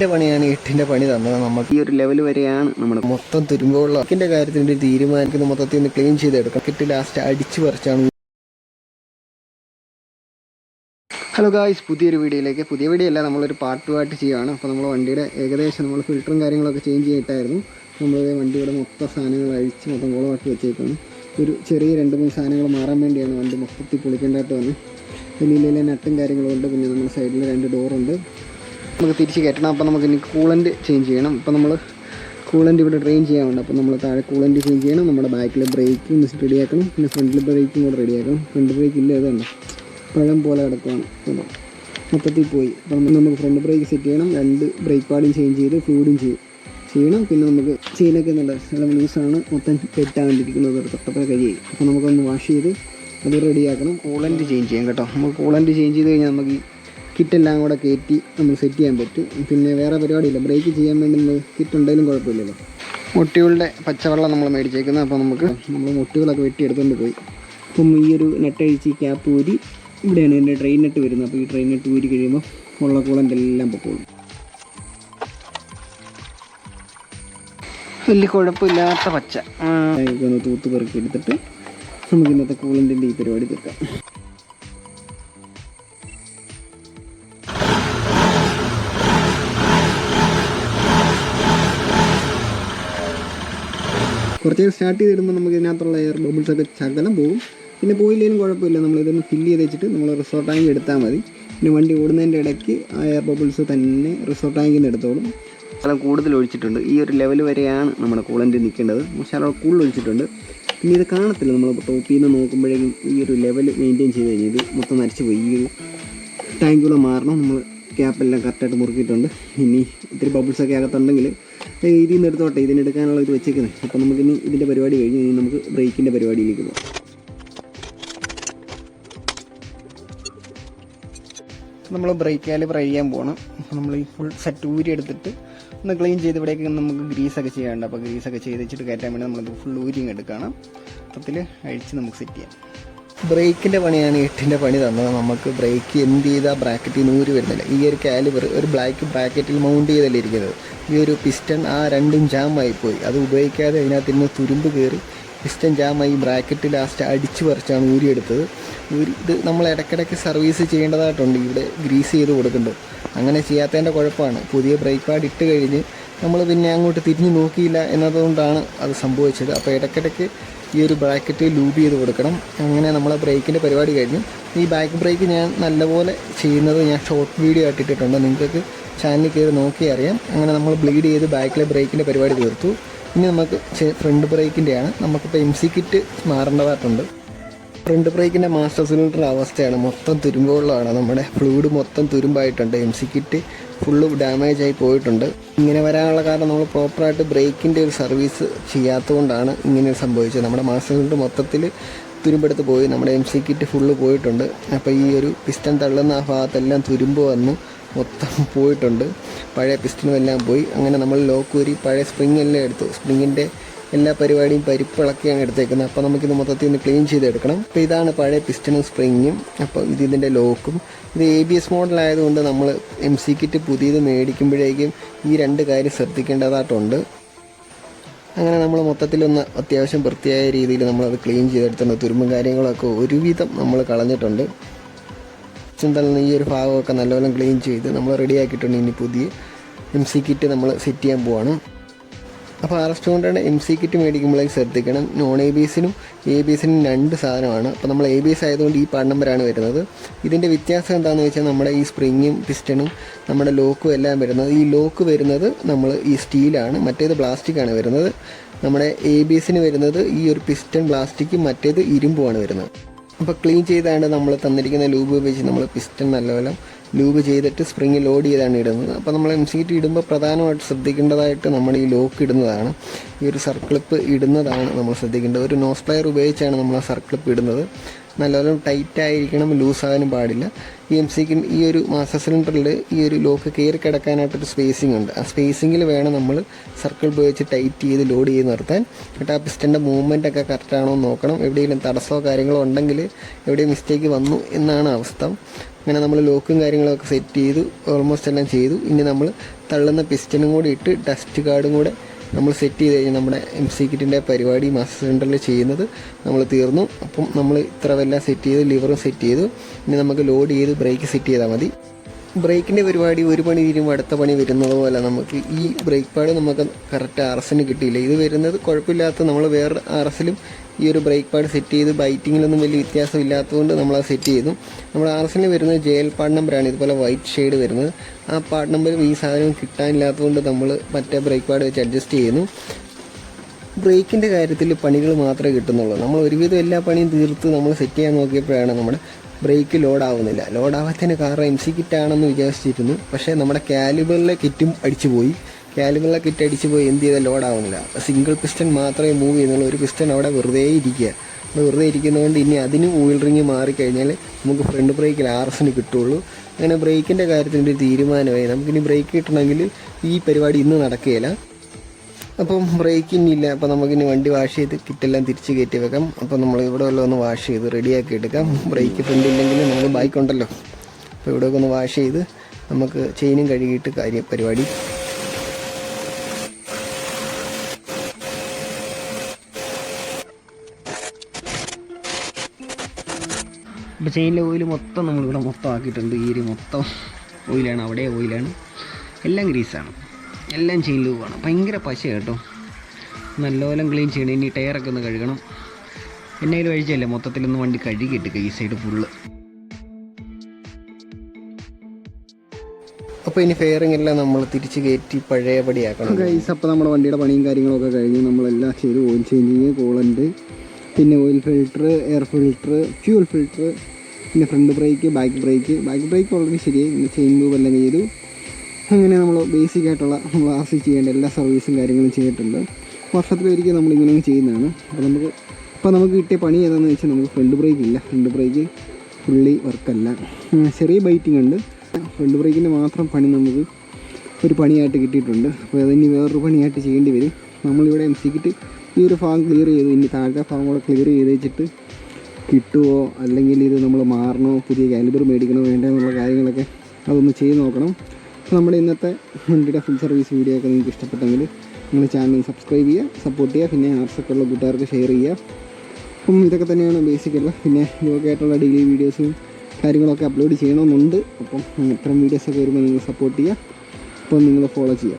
എട്ടിന്റെ പണിയാണ് എട്ടിന്റെ പണി തന്നത്. നമ്മൾ ഈ ഒരു ലെവൽ വരെയാണ് നമ്മൾ മൊത്തം തുരുമ്പോഴുള്ള കാര്യത്തിൽ ഒരു തീരുമാനിക്കുന്ന മൊത്തത്തിൽ ഒന്ന് ക്ലീൻ ചെയ്തെടുക്കാം കിറ്റ് ലാസ്റ്റ് അടിച്ചു പറിച്ചാണ്. ഹലോ ഗായ്സ് പുതിയൊരു വീഡിയോയിലേക്ക് പുതിയ വീഡിയോ അല്ല നമ്മളൊരു പാർട്ട് പാർട്ട് ചെയ്യുകയാണ് അപ്പോൾ നമ്മൾ വണ്ടിയുടെ ഏകദേശം നമ്മൾ ഫിൽറ്ററും കാര്യങ്ങളൊക്കെ ചേഞ്ച് ചെയ്തിട്ടായിരുന്നു. നമ്മൾ വണ്ടിയുടെ മൊത്തം സാധനങ്ങൾ അഴിച്ച് മൊത്തം കുളമാക്കി വെച്ചേക്കാണ് ഒരു ചെറിയ രണ്ട് മൂന്ന് സാധനങ്ങൾ മാറാൻ വേണ്ടിയാണ് വണ്ടി മൊത്തത്തിൽ പൊളിക്കേണ്ടതായിട്ട് വന്നത്. വലിയ നട്ടും കാര്യങ്ങളും ഉണ്ട്. പിന്നെ നമ്മുടെ സൈഡിൽ രണ്ട് ഡോറുണ്ട് നമുക്ക് തിരിച്ച് കയറ്റണം. അപ്പോൾ നമുക്ക് ഇനി കൂളന്റ് ചേഞ്ച് ചെയ്യണം. അപ്പോൾ നമ്മൾ കൂളന്റ് ഇവിടെ ഡ്രെയിൻ ചെയ്യാനുണ്ട്. അപ്പോൾ നമ്മൾ താഴെ കൂളന്റ് ചേഞ്ച് ചെയ്യണം. നമ്മുടെ ബാക്കിൽ ബ്രേക്കും റെഡിയാക്കണം പിന്നെ ഫ്രണ്ടിൽ ബ്രേക്കും കൂടെ റെഡിയാക്കണം ഫ്രണ്ട് ബ്രേക്ക് ഇല്ല ഇതുണ്ട് പഴം പോലെ കിടക്കുകയാണ് കേട്ടോ മൊത്തത്തിൽ പോയി. അപ്പം നമുക്ക് ഫ്രണ്ട് ബ്രേക്ക് സെറ്റ് ചെയ്യണം. രണ്ട് ബ്രേക്ക് പാഡും ചേഞ്ച് ചെയ്ത് ഫ്ലൂഡും ചെയ്യും ചെയ്യണം. പിന്നെ നമുക്ക് ചെയിനൊക്കെ നല്ല നല്ല ലൂസാണ് മൊത്തം പെറ്റാണ്ടിരിക്കുന്നത് തൊട്ടപ്പോൾ കഴിയും. അപ്പോൾ നമുക്കൊന്ന് വാഷ് ചെയ്ത് അത് റെഡിയാക്കണം കൂളന്റ് ചേഞ്ച് ചെയ്യാം കേട്ടോ. നമുക്ക് കൂളന്റ് ചേഞ്ച് ചെയ്ത് കഴിഞ്ഞാൽ നമുക്ക് കിറ്റെല്ലാം കൂടെ കയറ്റി നമ്മൾ സെറ്റ് ചെയ്യാൻ പറ്റും. പിന്നെ വേറെ പരിപാടിയില്ല. ബ്രേക്ക് ചെയ്യാൻ വേണ്ടി നമ്മൾ കിറ്റ് ഉണ്ടെങ്കിലും കുഴപ്പമില്ലല്ലോ. മുട്ടികളുടെ പച്ചവെള്ളം നമ്മൾ മേടിച്ചേക്കുന്നത്. അപ്പോൾ നമുക്ക് നമ്മൾ മുട്ടികളൊക്കെ വെട്ടിയെടുത്തുകൊണ്ട് പോയി. അപ്പം ഈ ഒരു നെട്ടഴിച്ച് ക്യാപ്പ് ഊരി ഇവിടെയാണ് എന്റെ ട്രെയിൻ നെട്ട് വരുന്നത്. അപ്പോൾ ഈ ട്രെയിൻ നെട്ട് ഊരി കഴിയുമ്പോൾ ഉള്ള കൂളന്റെ എല്ലാം പൊക്കോളും വലിയ കുഴപ്പമില്ലാത്ത പച്ച. തൂത്ത് പെറുക്കി എടുത്തിട്ട് നമുക്ക് ഇന്നത്തെ കൂളന്റെ ഈ പരിപാടി തീർക്കാം. കുറച്ച് സ്റ്റാർട്ട് ചെയ്തിടുമ്പോൾ നമുക്ക് ഇതിനകത്തുള്ള എയർ ബബിൾസ് ഒക്കെ ശകലം പോകും. പിന്നെ പോയില്ലെങ്കിലും കുഴപ്പമില്ല. നമ്മൾ ഇതൊന്ന് ഫില്ല് ചെയ്ത് വെച്ചിട്ട് നമ്മൾ റിസോർട്ട് ടാങ്ക് എടുത്താൽ മതി. പിന്നെ വണ്ടി ഓടുന്നതിന്റെ ഇടയ്ക്ക് ആ എയർ ബബിൾസ് തന്നെ റിസോർട്ട് ടാങ്കിൽ നിന്ന് എടുത്തോളും. സ്ഥലം കൂടുതൽ ഒഴിച്ചിട്ടുണ്ട്. ഈ ഒരു ലെവൽ വരെയാണ് നമ്മുടെ കൂളന്റ് നിൽക്കേണ്ടത്. ശകലം കൂടുതൽ ഒഴിച്ചിട്ടുണ്ട്. പിന്നെ ഇത് കാണത്തില്ല. നമ്മൾ ടോപ്പിൽ നിന്ന് നോക്കുമ്പോഴേക്കും ഈ ഒരു ലെവൽ മെയിന്റെയിൻ ചെയ്ത് കഴിഞ്ഞാൽ ഇത് മൊത്തം നരച്ച് പോയി. ഈ ഒരു ടാങ്കുകൾ മാറണം. നമ്മൾ ക്യാപ്പെല്ലാം കറക്റ്റായിട്ട് മുറുക്കിയിട്ടുണ്ട്. ഇനി ഇത്തിരി ബബിൾസൊക്കെ അകത്തുണ്ടെങ്കിൽ ഇതിൽ നിന്ന് എടുത്തോട്ടെ ഇതിനെടുക്കാനുള്ള ഇത് വെച്ചേക്കുന്നത് അപ്പോൾ നമുക്കിനി ഇതിന്റെ പരിപാടി കഴിഞ്ഞ് ഇനി നമുക്ക് ബ്രേക്കിന്റെ പരിപാടിയിലേക്ക് പോകാം നമ്മൾ ബ്രേക്ക് കാലിബർ ചെയ്യാൻ പോകണം നമ്മൾ ഈ ഫുൾ സെറ്റ് ഊരി എടുത്തിട്ട് ഒന്ന് ക്ലീൻ ചെയ്ത് ഇവിടേക്ക് നമുക്ക് ഗ്രീസൊക്കെ ചെയ്യാനുണ്ട്. അപ്പോൾ ഗ്രീസൊക്കെ ചെയ്ത് വെച്ചിട്ട് കയറ്റാൻ വേണ്ടി നമ്മളിത് ഫുൾ ഊരിങ് എടുക്കണം. മൊത്തത്തിൽ അഴിച്ച് നമുക്ക് സെറ്റ് ചെയ്യാം. ബ്രേക്കിന്റെ പണിയാണ് എട്ടിന്റെ പണി തന്നത്. നമുക്ക് ബ്രേക്ക് എന്ത് ചെയ്താൽ ബ്രാക്കറ്റിൽ ഊരി വരുന്നില്ല. ഈ ഒരു കാലിബർ ഒരു ബ്ലാക്ക് ബ്രാക്കറ്റിൽ മൗണ്ട് ചെയ്തല്ലേ ഇരിക്കുന്നത്. ഈ ഒരു പിസ്റ്റൺ ആ രണ്ടും ജാമായി പോയി. അത് ഉപയോഗിക്കാതെ അതിനകത്ത് നിന്ന് തുരുമ്പ് കയറി പിസ്റ്റൺ ജാമായി ബ്രാക്കറ്റ് ലാസ്റ്റ് അടിച്ച് പറിച്ചാണ് ഊരിയെടുത്തത്. ഊരി ഇത് നമ്മൾ ഇടയ്ക്കിടയ്ക്ക് സർവീസ് ചെയ്യേണ്ടതായിട്ടുണ്ട്. ഇവിടെ ഗ്രീസ് ചെയ്ത് കൊടുക്കുന്നുണ്ട്. അങ്ങനെ ചെയ്യാത്തതിന്റെ കുഴപ്പമാണ്. പുതിയ ബ്രേക്ക് പാഡ് ഇട്ട് കഴിഞ്ഞ് നമ്മൾ പിന്നെ അങ്ങോട്ട് തിരിഞ്ഞ് നോക്കിയില്ല എന്നതുകൊണ്ടാണ് അത് സംഭവിച്ചത്. അപ്പോൾ ഇടയ്ക്കിടയ്ക്ക് ഈ ഒരു ബ്രാക്കറ്റ് ലൂബ് ചെയ്ത് കൊടുക്കണം. അങ്ങനെ നമ്മളെ ബ്രേക്കിന്റെ പരിപാടി കഴിഞ്ഞു. ഈ ബാക്ക് ബ്രേക്ക് ഞാൻ നല്ലപോലെ ചെയ്യുന്നത് ഞാൻ ഷോർട്ട് വീഡിയോ ആയിട്ട് ഇട്ടിട്ടുണ്ട് നിങ്ങൾക്ക് ചാനലിൽ കയറി നോക്കി അറിയാം. അങ്ങനെ നമ്മൾ ബ്ലീഡ് ചെയ്ത് ബാക്കിലെ ബ്രേക്കിന്റെ പരിപാടി തീർത്തു. ഇനി നമുക്ക് ഫ്രണ്ട് ബ്രേക്കിന്റെയാണ് നമുക്കിപ്പോൾ എം സി കിറ്റ് മാറേണ്ടതായിട്ടുണ്ട്. ഫ്രണ്ട് ബ്രേക്കിന്റെ മാസ്റ്റർ സിലിണ്ടർ അവസ്ഥയാണ്. മൊത്തം തുരുമ്പുള്ളതാണ് നമ്മുടെ ഫ്ലൂയിഡ് മൊത്തം തുരുമ്പായിട്ടുണ്ട്. M C kit full damage ആയി പോയിട്ടുണ്ട്. ഇങ്ങനെ വരാനുള്ള കാരണം നമ്മൾ പ്രോപ്പറായിട്ട് ബ്രേക്കിന്റെ ഒരു സർവീസ് ചെയ്യാത്തതുകൊണ്ടാണ് ഇങ്ങനെ സംഭവിച്ചത്. നമ്മുടെ മാസ്റ്റർ സിലിണ്ടർ മൊത്തത്തിൽ തുരുമ്പെടുത്ത് പോയി. നമ്മുടെ എം സി കിറ്റ് ഫുള്ള് പോയിട്ടുണ്ട്. അപ്പോൾ ഈ ഒരു പിസ്റ്റൺ തള്ളുന്ന ആ ഭാഗത്തെല്ലാം തുരുമ്പ് വന്നു. മൊത്തം പോയിട്ടുണ്ട്. പഴയ പിസ്റ്റനും എല്ലാം പോയി. അങ്ങനെ നമ്മൾ ലോക്ക് ഊരി പഴയ സ്പ്രിങ് എല്ലാം എടുത്തു. സ്പ്രിങ്ങിന്റെ എല്ലാ പരിപാടിയും പരിപ്പിളക്കിയാണ് എടുത്തേക്കുന്നത്. അപ്പോൾ നമുക്കിത് മൊത്തത്തിൽ ഒന്ന് ക്ലീൻ ചെയ്തെടുക്കണം. അപ്പോൾ ഇതാണ് പഴയ പിസ്റ്റണും സ്പ്രിങ്ങും അപ്പോൾ ഇത് ഇതിന്റെ ലോക്കും. ഇത് എ ബി എസ് മോഡലായതുകൊണ്ട് നമ്മൾ എം സി കിറ്റ് പുതിയത് മേടിക്കുമ്പോഴേക്കും ഈ രണ്ട് കാര്യം ശ്രദ്ധിക്കേണ്ടതായിട്ടുണ്ട്. അങ്ങനെ നമ്മൾ മൊത്തത്തിലൊന്ന് അത്യാവശ്യം വൃത്തിയായ രീതിയിൽ നമ്മളത് ക്ലീൻ ചെയ്തെടുത്തിട്ടുണ്ട്. തുരുമ്പും കാര്യങ്ങളൊക്കെ ഒരുവിധം നമ്മൾ കളഞ്ഞിട്ടുണ്ട്. ചിന്തലിന് ഈ ഒരു ഭാഗമൊക്കെ നല്ലപോലെ ക്ലീൻ ചെയ്ത് നമ്മൾ റെഡിയാക്കിയിട്ടുണ്ട് ഇനി പുതിയ എം സി കിറ്റ് നമ്മൾ സെറ്റ് ചെയ്യാൻ പോവാണ്. അപ്പോൾ ആർ എസ് കൊണ്ടാണ് എം സി കിറ്റ് മേടിക്കുമ്പോഴേക്ക് ശ്രദ്ധിക്കണം. നോൺ എ ബി എസിനും എ ബി എസിനും രണ്ട് സാധനമാണ്. അപ്പോൾ നമ്മൾ എ ബി എസ് ആയതുകൊണ്ട് ഈ പാർട്ട് നമ്പറാണ് വരുന്നത്. ഇതിന്റെ വ്യത്യാസം എന്താണെന്ന് വെച്ചാൽ നമ്മുടെ ഈ സ്പ്രിങ്ങും പിസ്റ്റണും നമ്മുടെ ലോക്കും എല്ലാം വരുന്നത്. ഈ ലോക്ക് വരുന്നത് നമ്മൾ ഈ സ്റ്റീലാണ് മറ്റേത് പ്ലാസ്റ്റിക്കാണ് വരുന്നത്. നമ്മുടെ എ ബി എസിന് വരുന്നത് ഈ ഒരു പിസ്റ്റൺ പ്ലാസ്റ്റിക്കും മറ്റേത് ഇരുമ്പുമാണ് വരുന്നത്. അപ്പോൾ ക്ലീൻ ചെയ്താണ് നമ്മൾ തന്നിരിക്കുന്ന ലൂബ് ഉപയോഗിച്ച് നമ്മൾ പിസ്റ്റൺ നല്ലപോലെ ലൂബ് ചെയ്തിട്ട് സ്പ്രിങ് ലോഡ് ചെയ്താണ് ഇടുന്നത്. അപ്പോൾ നമ്മൾ എം സി ടി ഇടുമ്പോൾ പ്രധാനമായിട്ട് ശ്രദ്ധിക്കേണ്ടതായിട്ട് നമ്മൾ ഈ ലോക്ക് ഇടുന്നതാണ്. ഈ ഒരു സർക്കിളിപ്പ് ഇടുന്നതാണ് നമ്മൾ ശ്രദ്ധിക്കേണ്ടത്. ഒരു നോസ് പ്ലയർ ഉപയോഗിച്ചാണ് നമ്മൾ ആ സർക്കിളിപ്പ് ഇടുന്നത്. നല്ലപോലെ ടൈറ്റ് ആയിരിക്കണം ലൂസ് ആകാനും പാടില്ല. ഈ എം സിക്ക് ഈ ഒരു മാസ്റ്റർ സിലിണ്ടറിൽ ഈ ഒരു ലോക്ക് കയറി കിടക്കാനായിട്ടൊരു സ്പേസിംഗ് ഉണ്ട്. ആ സ്പേസിങ്ങിൽ വേണം നമ്മൾ സർക്കിൾ ഉപയോഗിച്ച് ടൈറ്റ് ചെയ്ത് ലോഡ് ചെയ്ത് നിർത്താൻ. എന്നിട്ട് ആ പിസ്റ്റന്റെ മൂവ്മെന്റ് ഒക്കെ കറക്റ്റാണോ എന്ന് നോക്കണം. എവിടെയെങ്കിലും തടസ്സമോ കാര്യങ്ങളോ ഉണ്ടെങ്കിൽ എവിടെയും മിസ്റ്റേക്ക് വന്നു എന്നാണ് അവസ്ഥ. അങ്ങനെ നമ്മൾ ലോക്കും കാര്യങ്ങളൊക്കെ സെറ്റ് ചെയ്തു ഓൾമോസ്റ്റ് എല്ലാം ചെയ്തു. ഇനി നമ്മൾ തള്ളുന്ന പിസ്റ്റനും കൂടി ഇട്ട് ഡസ്റ്റ് കാർഡും കൂടെ നമ്മൾ സെറ്റ് ചെയ്ത് കഴിഞ്ഞാൽ നമ്മുടെ എം സി കിറ്റിന്റെ പരിപാടി മാസ്റ്റർ സെന്ററിൽ ചെയ്യുന്നത് നമ്മൾ തീർന്നു. അപ്പം നമ്മൾ ഇത്ര സെറ്റ് ചെയ്ത് ലിവറും സെറ്റ് ചെയ്തു. ഇനി നമുക്ക് ലോഡ് ചെയ്ത് ബ്രേക്ക് സെറ്റ് ചെയ്താൽ മതി. ബ്രേക്കിന്റെ പരിപാടി ഒരു പണി തീരുമ്പോൾ അടുത്ത പണി വരുന്നത് പോലെ നമുക്ക് ഈ ബ്രേക്ക് പാഡ് നമുക്ക് കറക്റ്റ് ആർ എസിന് കിട്ടിയില്ല. ഇത് വരുന്നത് കുഴപ്പമില്ലാത്ത നമ്മൾ വേറെ ആർ എസിലും ഈ ഒരു ബ്രേക്ക് പാഡ് സെറ്റ് ചെയ്ത് ബൈറ്റിങ്ങിലൊന്നും വലിയ വ്യത്യാസം ഇല്ലാത്തതുകൊണ്ട് നമ്മൾ അത് സെറ്റ് ചെയ്തു. നമ്മുടെ ആർസിന് വരുന്നത് ജെ എൽ പാഡ് നമ്പറാണ് ഇതുപോലെ വൈറ്റ് ഷെയ്ഡ് വരുന്നത്. ആ പാഡ് നമ്പർ ഈ സാധനം കിട്ടാനില്ലാത്തതുകൊണ്ട് നമ്മൾ മറ്റേ ബ്രേക്ക് പാഡ് വെച്ച് അഡ്ജസ്റ്റ് ചെയ്യുന്നു. ബ്രേക്കിന്റെ കാര്യത്തിൽ പണികൾ മാത്രമേ കിട്ടുന്നുള്ളൂ. നമ്മൾ ഒരുവിധം എല്ലാ പണിയും തീർത്ത് നമ്മൾ സെറ്റ് ചെയ്യാൻ നോക്കിയപ്പോഴാണ് നമ്മുടെ ബ്രേക്ക് ലോഡാവുന്നില്ല ലോഡാവാത്തതിന് കാരണം എം സി കിറ്റാണെന്ന് വിചാരിച്ചിരുന്നു. പക്ഷേ നമ്മുടെ കാലിബറിലെ കിറ്റും അടിച്ചു പോയി കാലിബറിലെ കിറ്റ് അടിച്ച് പോയി എന്ത് ചെയ്താൽ ലോഡാവുന്നില്ല സിംഗിൾ പിസ്റ്റൺ മാത്രമേ മൂവ് ചെയ്യുന്നുള്ളൂ. ഒരു പിസ്റ്റൺ അവിടെ വെറുതെ ഇരിക്കുക. അവിടെ വെറുതെ ഇരിക്കുന്നതുകൊണ്ട് ഇനി അതിന് ഓയിൽ റിങ് മാറിക്കഴിഞ്ഞാൽ നമുക്ക് ഫ്രണ്ട് ബ്രേക്കിൽ ആർ എസിന് കിട്ടുള്ളൂ. അങ്ങനെ ബ്രേക്കിന്റെ കാര്യത്തിന് ഒരു തീരുമാനമായി. നമുക്കിനി ബ്രേക്ക് കിട്ടണമെങ്കിൽ ഈ പരിപാടി ഇന്ന് നടക്കുകയില്ല. അപ്പം ബ്രേക്കിനില്ല അപ്പോൾ നമുക്കിനി വണ്ടി വാഷ് ചെയ്ത് കിറ്റെല്ലാം തിരിച്ച് കയറ്റി വെക്കാം. അപ്പോൾ നമ്മൾ ഇവിടെ വല്ലതും ഒന്ന് വാഷ് ചെയ്ത് റെഡിയാക്കി എടുക്കാം. ബ്രേക്ക് ഫ്രണ്ട് ഇല്ലെങ്കിൽ നമുക്ക് ബൈക്ക് ഉണ്ടല്ലോ. അപ്പോൾ ഇവിടെയൊക്കെ ഒന്ന് വാഷ് ചെയ്ത് നമുക്ക് ചെയിനും കഴുകിയിട്ട് കാര്യം പരിപാടി ഇപ്പോൾ ചെയിനിലെ ഓയിൽ മൊത്തം നമ്മളിവിടെ മൊത്തം ആക്കിയിട്ടുണ്ട് ഈ ഒരു മൊത്തം ഓയിലാണ് അവിടെ ഓയിലാണ് എല്ലാം ഗ്രീസാണ് എല്ലാം ചെയിനിൽ ലൂവാണ് ഭയങ്കര പശ കേട്ടോ. നല്ലപോലെ ക്ലീൻ ചെയ്യണം. ഇനി ടയറൊക്കെ ഒന്ന് കഴുകണം. എന്നെ കയ്യിൽ കഴിച്ചല്ലേ മൊത്തത്തിലൊന്ന് വണ്ടി കഴുകിയിട്ട് ഈ സൈഡ് ഫുള്ള് അപ്പോൾ ഇനി ഫെയറിംഗ് എല്ലാം നമ്മൾ തിരിച്ച് കയറ്റി പഴയപടിയാക്കണം. ഗൈസ് അപ്പോൾ നമ്മുടെ വണ്ടിയുടെ പണിയും കാര്യങ്ങളൊക്കെ കഴിഞ്ഞ് നമ്മളെല്ലാം ചെയ്ത്. ഓയിൽ ചേഞ്ചിങ് കൂളന്റ് പിന്നെ oil filter air filter fuel filter പിന്നെ front brake back brake back brake already ശരിയായി പിന്നെ ചെയിൻ മൂവ് എല്ലാം ചെയ്തു. അങ്ങനെ നമ്മൾ ബേസിക് ആയിട്ടുള്ള നമ്മൾ ആർ സി ചെയ്യേണ്ട എല്ലാ സർവീസും കാര്യങ്ങളും ചെയ്തിട്ടുണ്ട്. വർഷത്തിലൊരിക്കൽ നമ്മൾ ഇങ്ങനെ ചെയ്യുന്നതാണ്. അപ്പോൾ നമുക്ക് ഇപ്പോൾ നമുക്ക് കിട്ടിയ പണി ഏതാണെന്ന് വെച്ചാൽ നമുക്ക് ഫ്രണ്ട് ബ്രേക്ക് ഇല്ല. ഫ്രണ്ട് ബ്രേക്ക് ഫുള്ളി വർക്കല്ല ചെറിയ ബൈറ്റിംഗ് ഉണ്ട്. ഫ്രണ്ട് ബ്രേക്കിന്റെ മാത്രം പണി നമുക്ക് ഒരു പണിയായിട്ട് കിട്ടിയിട്ടുണ്ട്. അപ്പോൾ അതിനി വേറൊരു പണിയായിട്ട് ചെയ്യേണ്ടി വരും. നമ്മളിവിടെ എം സിക്കിട്ട് ഈ ഒരു ഭാഗം ക്ലിയർ ചെയ്തു. ഇനി താഴത്തെ ഫാം കൂടെ ക്ലിയർ ചെയ്ത് വെച്ചിട്ട് കിട്ടുമോ അല്ലെങ്കിൽ ഇത് നമ്മൾ മാറണോ? പുതിയ കാലിബർ മേടിക്കണോ? വേണ്ടോ എന്നുള്ള കാര്യങ്ങളൊക്കെ അതൊന്ന് ചെയ്ത് നോക്കണം. അപ്പോൾ നമ്മുടെ ഇന്നത്തെ വണ്ടിയുടെ ഫുൾ സർവീസ് വീഡിയോ ഒക്കെ നിങ്ങൾക്ക് ഇഷ്ടപ്പെട്ടെങ്കിൽ നിങ്ങൾ ചാനൽ സബ്സ്ക്രൈബ് ചെയ്യുക സപ്പോർട്ട് ചെയ്യുക പിന്നെ ആർട്സൊക്കെ ഉള്ള കൂട്ടുകാർക്ക് ഷെയർ ചെയ്യുക. അപ്പം ഇതൊക്കെ തന്നെയാണ് ബേസിക്കുള്ള പിന്നെ യോഗയായിട്ടുള്ള ഡെയിലി വീഡിയോസും കാര്യങ്ങളൊക്കെ അപ്ലോഡ് ചെയ്യണമെന്നുണ്ട്. അപ്പം ഇത്തരം വീഡിയോസൊക്കെ വരുമ്പോൾ നിങ്ങൾ സപ്പോർട്ട് ചെയ്യുക. അപ്പം നിങ്ങൾ ഫോളോ ചെയ്യുക.